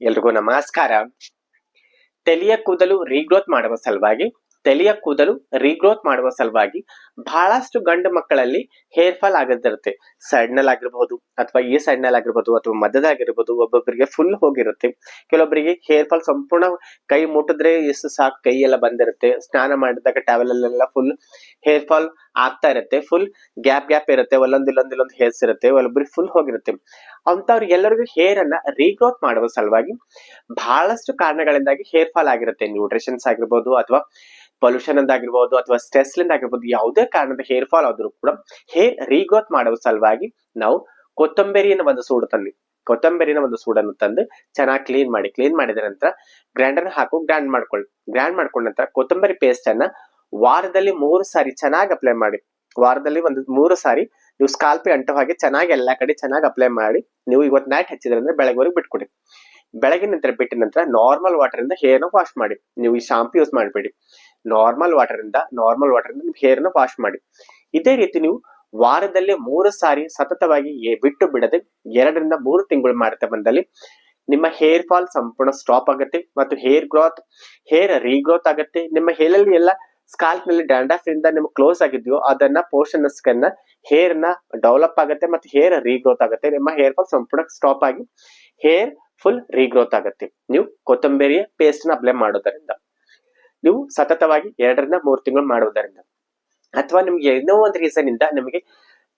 ಎಲ್ರಿಗೂ ನಮಸ್ಕಾರ. ತಲೆಯ ಕೂದಲು ರೀಗ್ರೋತ್ ಮಾಡುವ ಸಲುವಾಗಿ, ತಲೆಯ ಕೂದಲು ರೀಗ್ರೋತ್ ಮಾಡುವ ಸಲುವಾಗಿ ಬಹಳಷ್ಟು ಗಂಡು ಮಕ್ಕಳಲ್ಲಿ ಹೇರ್ ಫಾಲ್ ಆಗದಿರುತ್ತೆ. ಸೈಡ್ನಲ್ಲಿ ಆಗಿರ್ಬಹುದು ಅಥವಾ ಈ ಸೈಡ್ನಲ್ಲಿ ಆಗಿರಬಹುದು ಅಥವಾ ಮಧ್ಯದಾಗಿರ್ಬಹುದು ಒಬ್ಬೊಬ್ಬರಿಗೆ ಫುಲ್ ಹೋಗಿರುತ್ತೆ. ಕೆಲವೊಬ್ಬರಿಗೆ ಹೇರ್ ಫಾಲ್ ಸಂಪೂರ್ಣ ಕೈ ಮುಟ್ಟಿದ್ರೆ ಎಷ್ಟು ಸಾಕು ಕೈ ಎಲ್ಲ ಬಂದಿರುತ್ತೆ. ಸ್ನಾನ ಮಾಡಿದಾಗ ಟ್ಯಾವೆಲ್ ಅಲ್ಲೆಲ್ಲ ಫುಲ್ ಹೇರ್ ಫಾಲ್ ಆಗ್ತಾ ಇರುತ್ತೆ. ಫುಲ್ ಗ್ಯಾಪ್ ಗ್ಯಾಪ್ ಇರುತ್ತೆ. ಒಂದೊಂದು ಇಲ್ಲೊಂದು ಇಲ್ಲೊಂದು ಹೇರ್ಸ್ ಇರುತ್ತೆ. ಒಬ್ಬರಿಗೆ ಫುಲ್ ಹೋಗಿರುತ್ತೆ. ಅಂತವ್ರಿಗೆ ಎಲ್ಲರಿಗೂ ಹೇರ್ ಅನ್ನ ರೀಗ್ರೋತ್ ಮಾಡುವ ಸಲುವಾಗಿ ಬಹಳಷ್ಟು ಕಾರಣಗಳಿಂದಾಗಿ ಹೇರ್ ಫಾಲ್ ಆಗಿರುತ್ತೆ. ನ್ಯೂಟ್ರಿಷನ್ಸ್ ಆಗಿರ್ಬೋದು ಅಥವಾ ಪೊಲ್ಯೂಷನ್ ಅಂತ ಆಗಿರ್ಬೋದು ಅಥವಾ ಸ್ಟ್ರೆಸ್ ಲಿಂದ ಆಗಿರ್ಬೋದು ಯಾವುದೇ ಕಾರಣದ ಹೇರ್ ಫಾಲ್ ಆದ್ರೂ ಕೂಡ ಹೇರ್ ರೀಗ್ರೋತ್ ಮಾಡುವ ಸಲುವಾಗಿ ನಾವು ಕೊತ್ತಂಬರಿಯನ್ನು ಒಂದು ಸೂಡು ತಂದು ಕೊತ್ತಂಬರಿನ ಒಂದು ಸೂಡನ್ನು ತಂದು ಚೆನ್ನಾಗಿ ಕ್ಲೀನ್ ಮಾಡಿ. ಕ್ಲೀನ್ ಮಾಡಿದ ನಂತರ ಗ್ರೈಂಡರ್ ಹಾಕು. ಗ್ರೈಂಡ್ ಮಾಡ್ಕೊಳ್ಳಿ ಗ್ರೈಂಡ್ ಮಾಡ್ಕೊಂಡ ನಂತರ ಕೊತ್ತಂಬರಿ ಪೇಸ್ಟ್ ಅನ್ನ ವಾರದಲ್ಲಿ ಮೂರು ಸಾರಿ ಚೆನ್ನಾಗಿ ಅಪ್ಲೈ ಮಾಡಿ. ವಾರದಲ್ಲಿ ಒಂದು ಮೂರು ಸಾರಿ ನೀವು ಸ್ಕಾಲ್ಪಿ ಅಂಟೋ ಹಾಗೆ ಚೆನ್ನಾಗಿ ಎಲ್ಲಾ ಕಡೆ ಚೆನ್ನಾಗಿ ಅಪ್ಲೈ ಮಾಡಿ, ನೀವು ಇವತ್ತು ನೈಟ್ ಹಚ್ಚಿದ್ರೆ ಅಂದ್ರೆ ಬೆಳಗ್ವರೆಗೆ ಬಿಟ್ಕೊಡಿ. ಬೆಳಗಿನ ನಂತರ ಬಿಟ್ಟ ನಂತರ ನಾರ್ಮಲ್ ವಾಟರ್ ಇಂದ ಹೇರ್ನ ವಾಶ್ ಮಾಡಿ. ನೀವು ಈ ಶಾಂಪು ಯೂಸ್ ಮಾಡಬೇಡಿ. ನಾರ್ಮಲ್ ವಾಟರ್ ಇಂದ ನಾರ್ಮಲ್ ವಾಟರ್ ಇಂದ ಹೇರ್ನ ವಾಶ್ ಮಾಡಿ. ಇದೇ ರೀತಿ ನೀವು ವಾರದಲ್ಲಿ ಮೂರು ಸಾರಿ ಸತತವಾಗಿ ಬಿಟ್ಟು ಬಿಡದೆ ಎರಡರಿಂದ ಮೂರು ತಿಂಗಳು ಮಾಡ್ತಾ ಬಂದಲ್ಲಿ ನಿಮ್ಮ ಹೇರ್ ಫಾಲ್ ಸಂಪೂರ್ಣ ಸ್ಟಾಪ್ ಆಗುತ್ತೆ ಮತ್ತು ಹೇರ್ ಗ್ರೋತ್ ಹೇರ್ ರೀಗ್ರೋತ್ ಆಗುತ್ತೆ. ನಿಮ್ಮ ಹೇರಲ್ಲಿ ಎಲ್ಲ ಸ್ಕಾಲ್ಪ್ನಲ್ಲಿ ಡ್ಯಾಂಡ್ರಫ್ ಇಂದ ನಿಮ್ಗೆ ಕ್ಲೋಸ್ ಆಗಿದ್ಯೋ, ಅದನ್ನ ಪೋರ್ಷನ್ ಸ್ಕನ್ ಹೇರ್ನ ಡೆವಲಪ್ ಆಗುತ್ತೆ ಮತ್ತೆ ಹೇರ್ ರೀಗ್ರೋತ್ ಆಗುತ್ತೆ. ನಿಮ್ಮ ಹೇರ್ ಫಾಲ್ ಸಂಪೂರ್ಣ ಸ್ಟಾಪ್ ಆಗಿ ಹೇರ್ ಫುಲ್ ರೀಗ್ರೋತ್ ಆಗುತ್ತೆ. ನೀವು ಕೊತ್ತಂಬರಿಯ ಪೇಸ್ಟ್ನ ಅಪ್ಲೈ ಮಾಡೋದರಿಂದ. ನೀವು ಸತತವಾಗಿ ಎರಡರಿಂದ ಮೂರು ತಿಂಗಳು ಮಾಡುವುದರಿಂದ ಅಥವಾ ನಿಮ್ಗೆ ಏನೋ ಒಂದು ರೀಸನ್ ಇಂದ ನಿಮಗೆ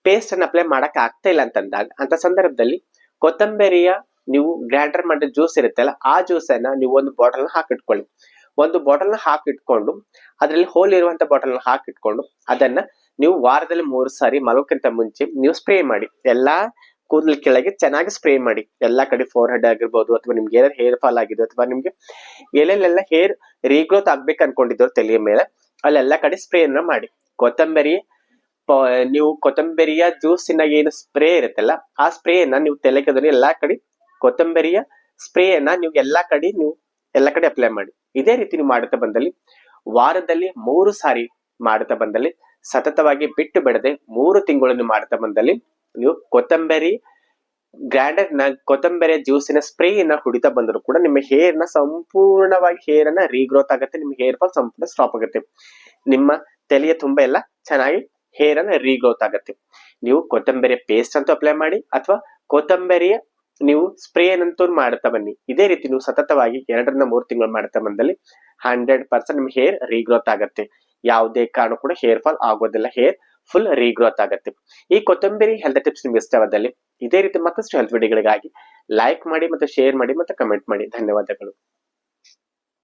ಪೇಸ್ಟ್ ಅನ್ನ ಅಪ್ಲೈ ಮಾಡಕ್ ಆಗ್ತಾ ಇಲ್ಲ ಅಂತಂದಾಗ, ಅಂತ ಸಂದರ್ಭದಲ್ಲಿ ಕೊತ್ತಂಬರಿಯ ನೀವು ಗ್ರ್ಯಾಂಡರ್ ಮಾಡಿದ ಜ್ಯೂಸ್ ಇರುತ್ತಲ್ಲ, ಆ ಜ್ಯೂಸ್ ಅನ್ನ ನೀವು ಒಂದು ಬಾಟಲ್ ಹಾಕಿಟ್ಕೊಳ್ಳಿ. ಒಂದು ಬಾಟಲ್ ಹಾಕಿಟ್ಕೊಂಡು ಅದರಲ್ಲಿ ಹೋಲ್ ಇರುವಂತ ಬಾಟಲ್ ಹಾಕಿಟ್ಕೊಂಡು ಅದನ್ನ ನೀವು ವಾರದಲ್ಲಿ ಮೂರು ಸಾರಿ ಮಲೋಕ್ಕಿಂತ ಮುಂಚೆ ನೀವು ಸ್ಪ್ರೇ ಮಾಡಿ. ಎಲ್ಲಾ ಕೂದಲ ಕೆಳಗೆ ಚೆನ್ನಾಗಿ ಸ್ಪ್ರೇ ಮಾಡಿ. ಎಲ್ಲಾ ಕಡೆ ಫೋರ್ ಹೆಡ್ ಆಗಿರ್ಬೋದು ಅಥವಾ ನಿಮ್ಗೆ ಏನಾದ್ರು ಹೇರ್ ಫಾಲ್ ಆಗಿದೆ ಅಥವಾ ನಿಮ್ಗೆ ಎಲ್ಲೆಲ್ಲೆಲ್ಲ ಹೇರ್ ರೀಗ್ರೋತ್ ಆಗ್ಬೇಕು ಅನ್ಕೊಂಡಿದ್ರು ತಲೆಯ ಮೇಲೆ, ಅಲ್ಲೆಲ್ಲ ಕಡೆ ಸ್ಪ್ರೇ ಅನ್ನ ಮಾಡಿ. ಕೊತ್ತಂಬರಿ ನೀವು ಕೊತ್ತಂಬರಿಯ ಜ್ಯೂಸಿನ ಏನು ಸ್ಪ್ರೇ ಇರುತ್ತಲ್ಲ, ಆ ಸ್ಪ್ರೇಯನ್ನ ನೀವು ತಲೆ ಎಲ್ಲಾ ಕಡೆ ಕೊತ್ತಂಬರಿಯ ಸ್ಪ್ರೇಯನ್ನ ನೀವು ಎಲ್ಲಾ ಕಡೆ ನೀವು, ಎಲ್ಲಾ ಕಡೆ ಅಪ್ಲೈ ಮಾಡಿ. ಇದೇ ರೀತಿ ನೀವು ಮಾಡುತ್ತಾ ಬಂದಲ್ಲಿ, ವಾರದಲ್ಲಿ ಮೂರು ಸಾರಿ ಮಾಡುತ್ತಾ ಬಂದಲ್ಲಿ, ಸತತವಾಗಿ ಬಿಟ್ಟು ಬಿಡದೆ ಮೂರು ತಿಂಗಳನ್ನು ಮಾಡುತ್ತಾ ಬಂದಲ್ಲಿ, ನೀವು ಕೊತ್ತಂಬರಿ ಗ್ರ್ಯಾಂಡರ್ನ ಕೊತ್ತಂಬರಿ ಜ್ಯೂಸಿನ ಸ್ಪ್ರೇಯನ್ನ ಹುಡಿತಾ ಬಂದರೂ ಕೂಡ ನಿಮ್ಮ ಹೇರ್ನ ಸಂಪೂರ್ಣವಾಗಿ ಹೇರ್ ಅನ್ನ ರೀಗ್ರೋತ್ ಆಗುತ್ತೆ, ನಿಮ್ಮ ಹೇರ್ ಫಾಲ್ ಸಂಪೂರ್ಣ ಸ್ಟಾಪ್ ಆಗುತ್ತೆ. ನಿಮ್ಮ ತಲೆಯ ತುಂಬಾ ಎಲ್ಲ ಚೆನ್ನಾಗಿ ಹೇರ್ ಅನ್ನ ರೀಗ್ರೋತ್ ಆಗುತ್ತೆ. ನೀವು ಕೊತ್ತಂಬರಿಯ ಪೇಸ್ಟ್ ಅಂತೂ ಅಪ್ಲೈ ಮಾಡಿ, ಅಥವಾ ಕೊತ್ತಂಬರಿಯ ನೀವು ಸ್ಪ್ರೇ ಏನಂತೂ ಮಾಡ್ತಾ ಬನ್ನಿ. ಇದೇ ರೀತಿ ನೀವು ಸತತವಾಗಿ ಎರಡರಿಂದ ಮೂರು ತಿಂಗಳು ಮಾಡ್ತಾ ಬಂದಲ್ಲಿ ಹಂಡ್ರೆಡ್ ಪರ್ಸೆಂಟ್ ನಿಮ್ ಹೇರ್ ರೀಗ್ರೋತ್ ಆಗುತ್ತೆ. ಯಾವುದೇ ಕಾರಣ ಕೂಡ ಹೇರ್ ಫಾಲ್ ಆಗೋದಿಲ್ಲ. ಹೇರ್ ಫುಲ್ ರೀಗ್ರೋತ್ ಆಗುತ್ತೆ. ಈ ಕೊತ್ತಂಬರಿ ಹೆಲ್ತ್ ಟಿಪ್ಸ್ ನಿಮ್ಗೆ ಇಷ್ಟವಾದಲ್ಲಿ ಇದೇ ರೀತಿ ಮತ್ತಷ್ಟು ಹೆಲ್ತ್ ವಿಡಿಯೋಗಳಿಗಾಗಿ ಲೈಕ್ ಮಾಡಿ ಮತ್ತು ಶೇರ್ ಮಾಡಿ ಮತ್ತು ಕಮೆಂಟ್ ಮಾಡಿ. ಧನ್ಯವಾದಗಳು.